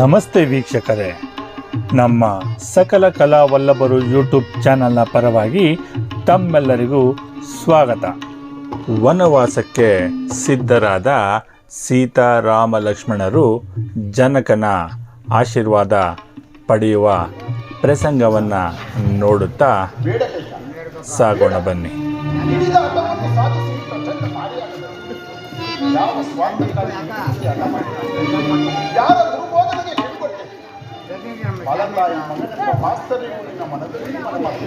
ನಮಸ್ತೆ ವೀಕ್ಷಕರೇ. ನಮ್ಮ ಸಕಲ ಕಲಾ ವಲ್ಲಭರು ಯೂಟ್ಯೂಬ್ ಚಾನಲ್ನ ಪರವಾಗಿ ತಮ್ಮೆಲ್ಲರಿಗೂ ಸ್ವಾಗತ. ವನವಾಸಕ್ಕೆ ಸಿದ್ಧರಾದ ಸೀತಾರಾಮ ಲಕ್ಷ್ಮಣರು ಜನಕನ ಆಶೀರ್ವಾದ ಪಡೆಯುವ ಪ್ರಸಂಗವನ್ನು ನೋಡುತ್ತಾ ಸಾಗೋಣ ಬನ್ನಿ. ಯಾವ ಮಲತಾಯಿ ಮಗನೆಂಬ ಮಾಸ್ತರ್ಯವು ನಿನ್ನ ಮನದಲ್ಲಿ ಶಿವದಿ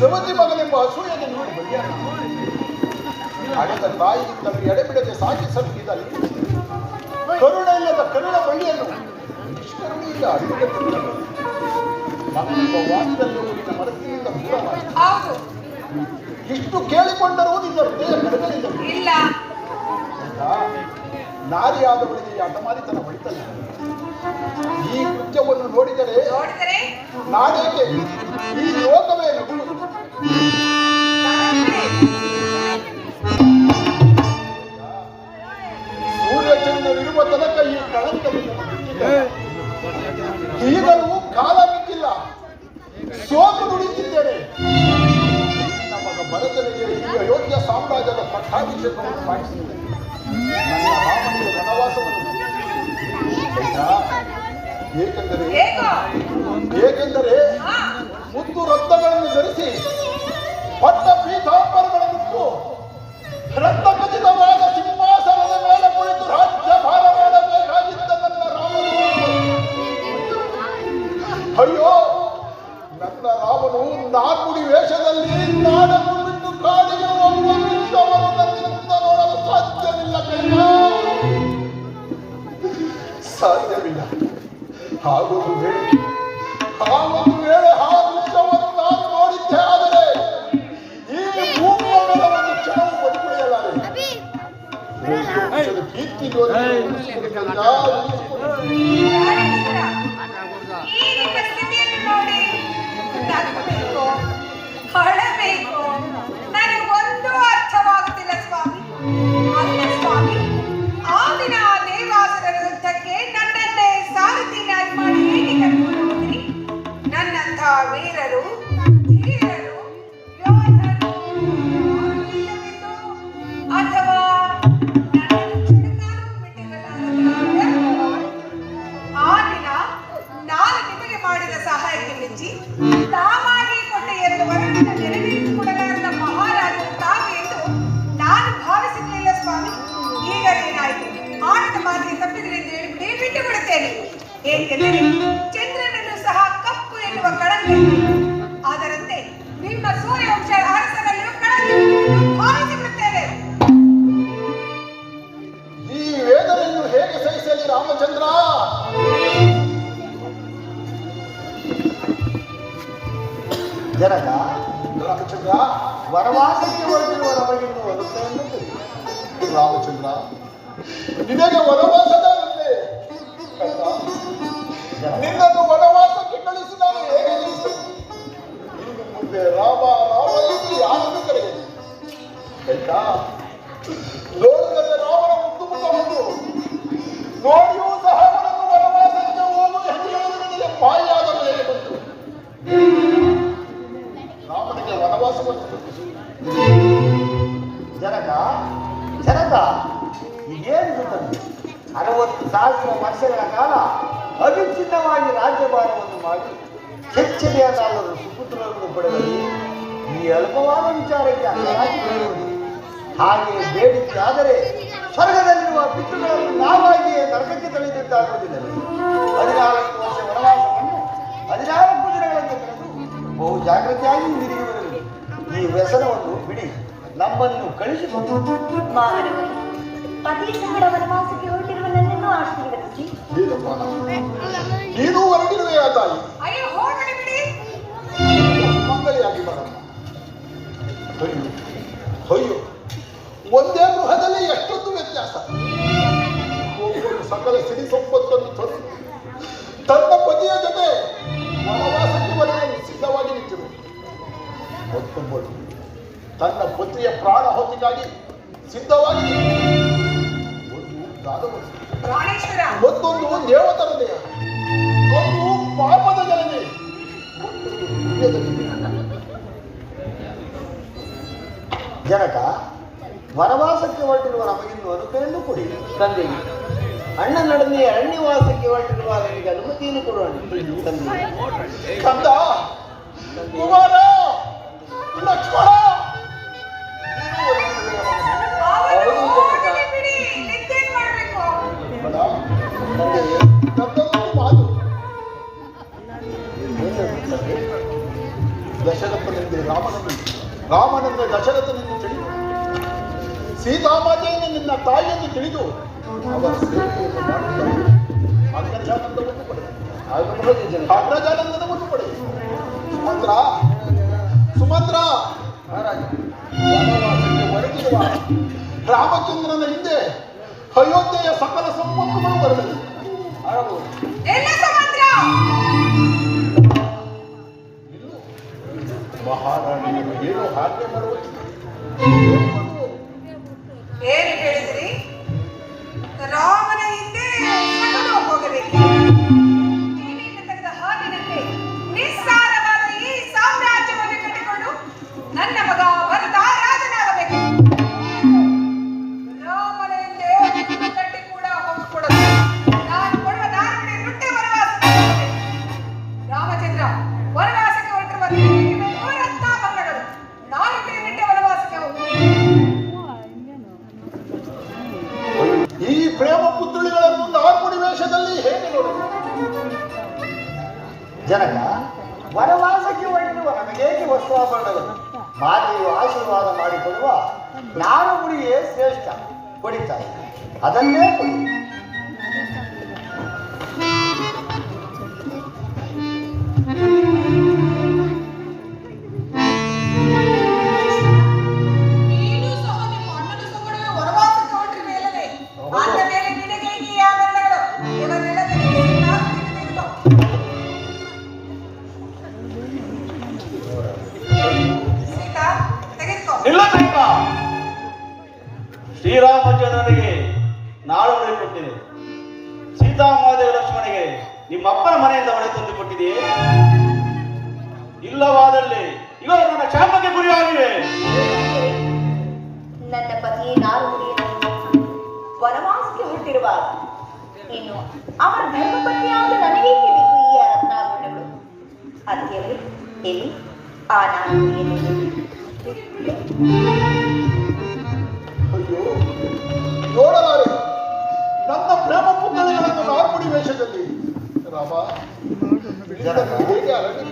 ಸವತಿ ಮಗನೆಂಬ ಅಸೂಯೆಗೆ ನೋಡಿ ಬಲಿಯಾದ ಹಡೆದ ತಾಯಿಗಿಂತಲೂ ಎಡೆಬಿಡದೆ ಸಾಕಿ ಸಲುಹಿದಲ್ಲಿ ಕರುಣ ಇಲ್ಲದ ಕರುಣ ಬಳ್ಳಿಯನ್ನು ನಿಷ್ಕರುಣಿಯಿಂದ ಅಡಿಗಟ್ಟಿರುತ್ತದೆ ಮಗನೆಂಬ ವಾಸದಲ್ಲಿ ನಿನ್ನ ಮನಸ್ಸಿನಿಂದ ದೂರ ಇಷ್ಟು ಕೇಳಿಕೊಂಡರೂ ನಿನ್ನ ಹೃದಯ ಕರಗಲಿಲ್ಲ ನಾರಿಯಾದವಳಿಗೆ ತನ್ನ ಹೊಡಿತಲ್ಲ ಈ ಕೃತ್ಯವನ್ನು ನೋಡಿದರೆ ನಾನೇಕೆ? ಈ ಲೋಕವೇ ನನಗೆ ಸೂರ್ಯಚಂದ್ರನಿರುವ ತನಕ ಈ ಕಳಂಕವಿಲ್ಲ ಈಗಲೂ ಕಾಲ ಬಿದ್ದಿಲ್ಲ. ಸೋತು ನುಡಿತಿದ್ದೇನೆ ನಮಗ ಭರತನಿಗೆ ಈ ಅಯೋಧ್ಯ ಸಾಮ್ರಾಜ್ಯದ ಪಟ್ಟಾಭಿಷೇಕವನ್ನು ಮಾಡಿಸಿದ್ದೇನೆ. ನನ್ನ ರಾಮನಿಗೆ ವನವಾಸವನ್ನು? ಏಕೆಂದರೆ ಏಕೆಂದರೆ ಮುತ್ತು ರತ್ನಗಳನ್ನು ಧರಿಸಿ ಪಟ್ಟ ಪೀತಾಂಬರಗಳನ್ನಿಟ್ಟು ರಕ್ತ ಖಚಿತವಾದ ಸಿಂಹಾಸನದ ಮೇಲೆ ಕುಳಿತು ರಾಜ್ಯ ಭಾರ ಮಾಡಬೇಕಾಗಿದ್ದ ನನ್ನ ರಾಮನು ಅಯ್ಯೋ ನನ್ನ ರಾಮನು ನಾಕುಡಿ ವೇಷದಲ್ಲಿ ನಾಡನ್ನು 好。ಏಕೆಂದರೆ ಚಂದ್ರನನ್ನು ಸಹ ಕಪ್ಪು ಎನ್ನುವ ಕಳಂಕ ಇದೆ. ಅದರಂತೆ ನಿಮ್ಮ ಸೂರ್ಯವಂಶ ಅರಸನಲ್ಲಿಯೂ ಕಳಂಕ ಇದೆ ಎಂದು ಈ ರಾಮಚಂದ್ರ? ರಾಮಚಂದ್ರ ರಾಮಚಂದ್ರ, ನಿನಗೆ ವನವಾಸದ ನಿನ್ನನ್ನು ವನವಾಸಕ್ಕೆ ಕಳಿಸಿದಾನೆ ಹೇಗೆ ಮುಂದೆ ರಾಮ ರಾಮ ಎಂದು ಯಾರನ್ನು ಕರೆಯಲಿ? ಆಯ್ತಾ? ನೋಡಿದರೆ ರಾಮನ ಮುದ್ದು ಬಂದು ನೋಡಿಯೂ ಸಹ ಅವನನ್ನು ವನವಾಸಕ್ಕೆ ಹೋಗು ಎಂದು ಪಾಯಿಯಾದ ಮೇಲೆ ಬಂತು? ರಾಮನಿಗೆ ವನವಾಸ ಬಂತು. ಜನಕ ಜನಕ ಈಗೇನು ಅರವತ್ತು ಸಾವಿರ ವರ್ಷಗಳ ಕಾಲ ಅವಿಚ್ಛಿನ್ನವಾಗಿ ರಾಜ್ಯಭಾರವನ್ನು ಮಾಡಿ ಕೆಚ್ಚನೆಯ ನಾಲ್ವರು ಸುಪುತ್ರರನ್ನು ಪಡೆದಲ್ಲಿ ಈ ಅಲ್ಪವಾದ ವಿಚಾರಕ್ಕೆ ಬೇಡುವುದು ಹಾಗೆ ಆದರೆ ಸ್ವರ್ಗದಲ್ಲಿರುವ ಪಿತೃಗಳನ್ನು ನಾವಾಗಿಯೇ ನರಕಕ್ಕೆ ತಳೆದಿದ್ದಾಗುವುದಿಲ್ಲ ಹದಿನಾಲ್ಕು ವರ್ಷ ವನವಾಸವನ್ನು ಹದಿನಾಲ್ಕು ದಿನಗಳನ್ನು ಕಳೆದು ಬಹು ಜಾಗೃತಿಯಾಗಿ ಹಿಂದಿರುಗಿ ಬರಲಿ ಈ ವ್ಯಸನವನ್ನು ಬಿಡಿ. ನಮ್ಮನ್ನು ಮಾಡುವ ಪತಿ ಸಂಗಡ ವನವಾಸಕ್ಕೆ ಹೊರಟಿರುವ ನನ್ನನ್ನು ಆಶೀರ್ವದಿಸಿ ಏನಪ್ಪ ನೀನು ಹೊರಟಿರುವೆಯಾ ತಾಯಿ ಮಂಗಳಿಯಾಗಿ ಬರಮ್ಮ ಅಯ್ಯೋ ಒಂದೇ ಗೃಹದಲ್ಲಿ ಎಷ್ಟೊಂದು ವ್ಯತ್ಯಾಸ ಸಕಲ ಸಿರಿ ಸಂಪತ್ತನ್ನು ತಂದು ತನ್ನ ಪತಿಯ ಜೊತೆ ವನವಾಸಕ್ಕೆ ಸಿದ್ಧವಾಗಿ ನಿಂತಿರು. ತನ್ನ ಪತಿಯ ಪ್ರಾಣ ಹೊತ್ತಿಗಾಗಿ ಸಿದ್ಧವಾಗಿ ದೇಹ ಒಂದು ಪಾಪದ ಜಲನೆ. ಜನಕ ವನವಾಸಕ್ಕೆ ಹೊರಟಿರುವ ನಮಗಿನ್ನು ಅನುಕರಣೆ ಕೊಡಿ. ತಂದೆ ಅಣ್ಣನೊಡನೆ ಅರಣ್ಯವಾಸಕ್ಕೆ ಹೊರಟಿರುವ ನನಗೆ ಅನುಮತಿಯನ್ನು ಕೊಡೋಣ. ತಂದೆ ಕುಮಾರ ಲಕ್ಷ್ಮಣ! ರಾಮನೆಂದೇ ದಶರಥನೆಂದು ತಿಳಿದು, ಸೀತಾಮಾತೆಯನ್ನು ನಿನ್ನ ತಾಯಿಯನ್ನು ತಿಳಿದು ಅವರ ಸೇವೆಯನ್ನು ಅಗ್ರಜಾನಂದವನ್ನು ಪಡೆದ ಜನ ಪಡೆದ. ಸುಮಂತ್ರ ಸುಮಂತ್ರ, ವನವಾಸಕ್ಕೆ ರಾಮಚಂದ್ರನ ಹಿಂದೆ ಅಯೋಧ್ಯೆಯ ಸಕಲ ಸಂಪತ್ತುಗಳು ಬರಲಿದೆ ಲಕ್ಷ್ಮಣಿಗೆ ನಿಮ್ಮ ಅಪ್ಪನ ಮನೆಯಿಂದ ಮನೆ ತಂದು ಕೊಟ್ಟಿದೆಯೇ ಇಲ್ಲವಾದಲ್ಲಿ ಇವರು ನನ್ನ ಶಾಪಕ್ಕೆ ಗುರಿಯಾಗಿವೆ. ನನ್ನ ಪತಿ ನಾನು ವನವಾಸಕ್ಕೆ ಹೊರಟಿರುವ ಇನ್ನು ಅವರ ಧರ್ಮಪತ್ನಿಯಾದ ನನಗೇಕೆ ಬೇಕು ಈ ರತ್ನಾಭರಣಗಳು ಅತ್ತಿಯವರೇ ಎಲ್ಲಿ? ಆ ನಾನು ನೋಡಬಾರದು ನನ್ನ ಪ್ರೇಮ ಪುಂಗಳೆಗಳನ್ನು ನಾರ್ಪುಡಿ ವೇಷದಲ್ಲಿ. ರಾಮ ಹೇಗೆ ಅರಣ್ಯ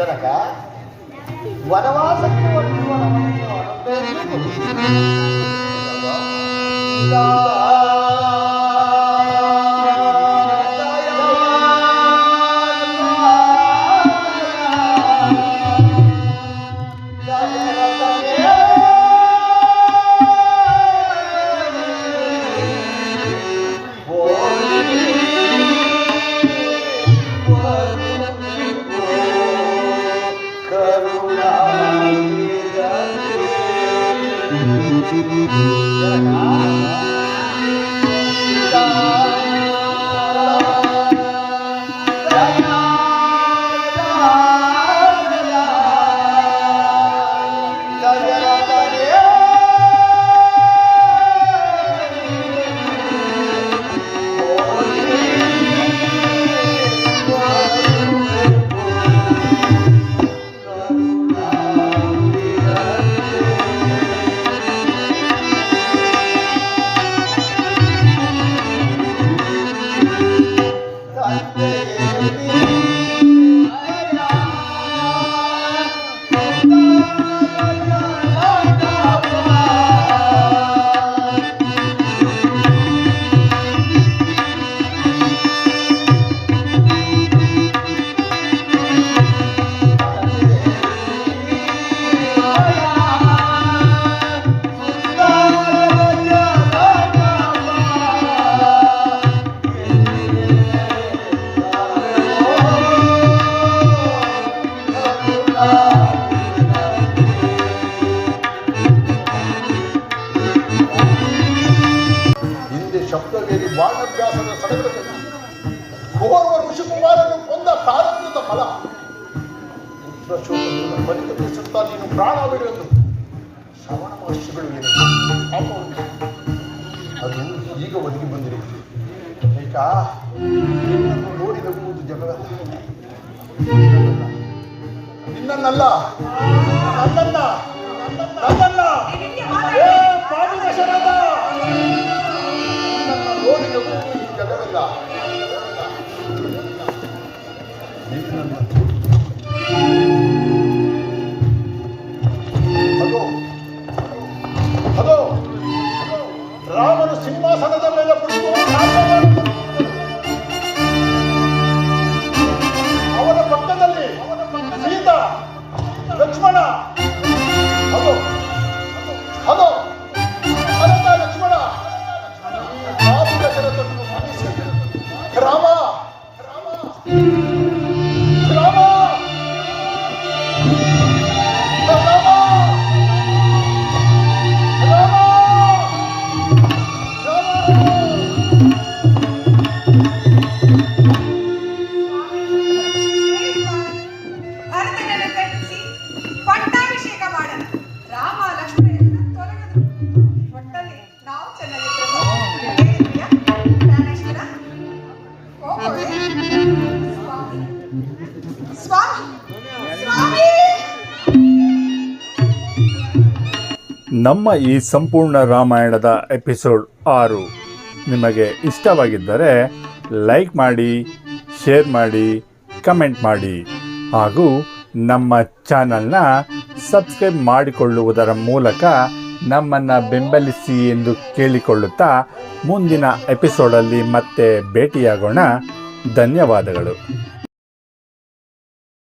ಜನಕ ವನವಾಸಕ್ಕೆ ಹೊರಟಿರುವ ಫಲ. ಫಲಿತಗೊಳಿಸುತ್ತಾ ನೀನು ಪ್ರಾಣ ಬಿಡುವುದು ಶ್ರವಣ ಮಹರ್ಷಿಗಳು ಏನು ಅದು ಈಗ ಒದಗಿ ಬಂದಿದೆ? ಏಕ, ನಿನ್ನನ್ನು ನೋಡಿ ನಗುವುದು ನಿನ್ನನ್ನಲ್ಲ. ನನ್ನನ್ನ. ನನ್ನನ್ನ. ನಿನ್ನನ್ನು ನಮ್ಮ ಈ ಸಂಪೂರ್ಣ ರಾಮಾಯಣದ ಎಪಿಸೋಡ್ ಆರು ನಿಮಗೆ ಇಷ್ಟವಾಗಿದ್ದರೆ ಲೈಕ್ ಮಾಡಿ, ಶೇರ್ ಮಾಡಿ, ಕಮೆಂಟ್ ಮಾಡಿ ಹಾಗೂ ನಮ್ಮ ಚಾನಲ್ನ ಸಬ್ಸ್ಕ್ರೈಬ್ ಮಾಡಿಕೊಳ್ಳುವುದರ ಮೂಲಕ ನಮ್ಮನ್ನು ಬೆಂಬಲಿಸಿ ಎಂದು ಕೇಳಿಕೊಳ್ಳುತ್ತಾ ಮುಂದಿನ ಎಪಿಸೋಡಲ್ಲಿ ಮತ್ತೆ ಭೇಟಿಯಾಗೋಣ. ಧನ್ಯವಾದಗಳು.